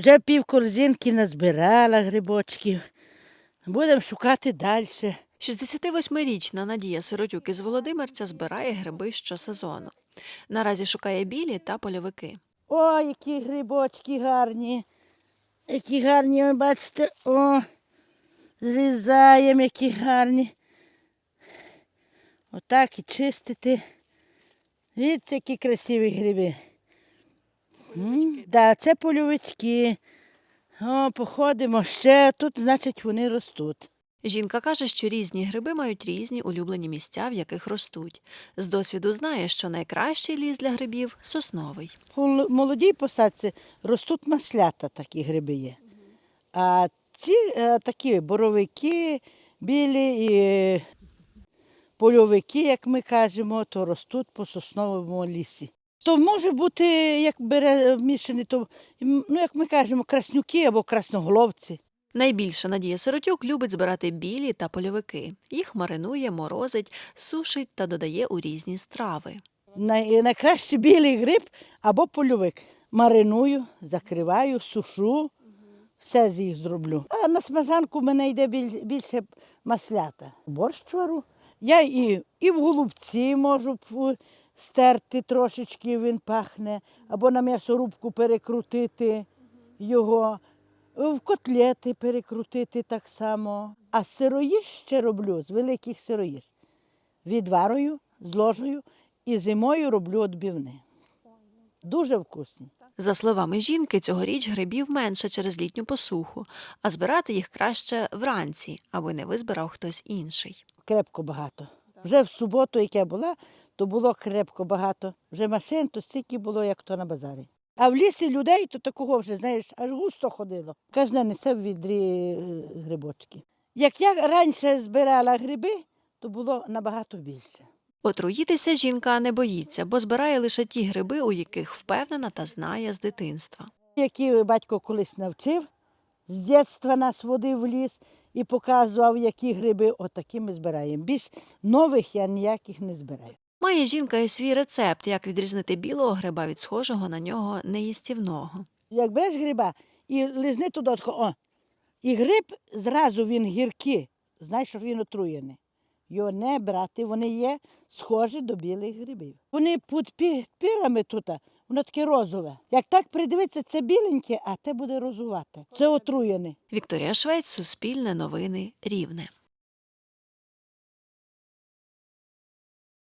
Вже пів корзинки назбирала грибочків. Будемо шукати далі. 68-річна Надія Сиротюк із Володимирця збирає гриби щосезону. Наразі шукає білі та польовики. О, які грибочки гарні. Які гарні, ви бачите, о, зрізаємо, які гарні. Отак і чистити. Видите, які красиві гриби. М, Да, це польовички. О, походимо ще, тут, значить, вони ростуть. Жінка каже, що різні гриби мають різні улюблені місця, в яких ростуть. З досвіду знає, що найкращий ліс для грибів сосновий. Л- молодій посадці ростуть маслята, такі гриби є. А ці е, такі боровики, білі і польовики, як ми кажемо, то ростуть по сосновому лісі. То може бути, як бере мішані, то ну, як ми кажемо, краснюки або красноголовці. Найбільше Надія Сиротюк любить збирати білі та польовики. Їх маринує, морозить, сушить та додає у різні страви. Най, найкраще білий гриб або польовик. Мариную, закриваю, сушу, все з їх зроблю. А на смажанку в мене йде більше маслята. Борщ вару. Я і, і в голубці можу стерти трошечки, він пахне, або на м'ясорубку перекрутити його, в котлети перекрутити так само. А сироїж ще роблю з великих сироїж. Відварую, зложую і зимою роблю відбивне. Дуже вкусні. За словами жінки, цьогоріч грибів менше через літню посуху, а збирати їх краще вранці, аби не визбирав хтось інший. Крепко багато. Вже в суботу, як я була, то було крепко багато. Вже машин то стільки було, як то на базарі. А в лісі людей то такого вже, знаєш, аж густо ходило. Кожна несе в відрі е, грибочки. Як я раніше збирала гриби, то було набагато більше. Отруїтися жінка не боїться, бо збирає лише ті гриби, у яких впевнена та знає з дитинства. Які батько колись навчив, з дитинства нас водив в ліс і показував, які гриби, отакі ми збираємо. Більш нових я ніяких не збираю. Має жінка і свій рецепт, як відрізнити білого гриба від схожого на нього неїстівного. Як береш гриба і лизни туди, о, і гриб зразу він гіркий, знаєш, що він отруєний. Його не брати, вони є схожі до білих грибів. Вони під пірами тут, воно таке розове. Як так придивитися, це біленьке, а те буде розувати. Це отруєне. Вікторія Швець, Суспільне новини, Рівне.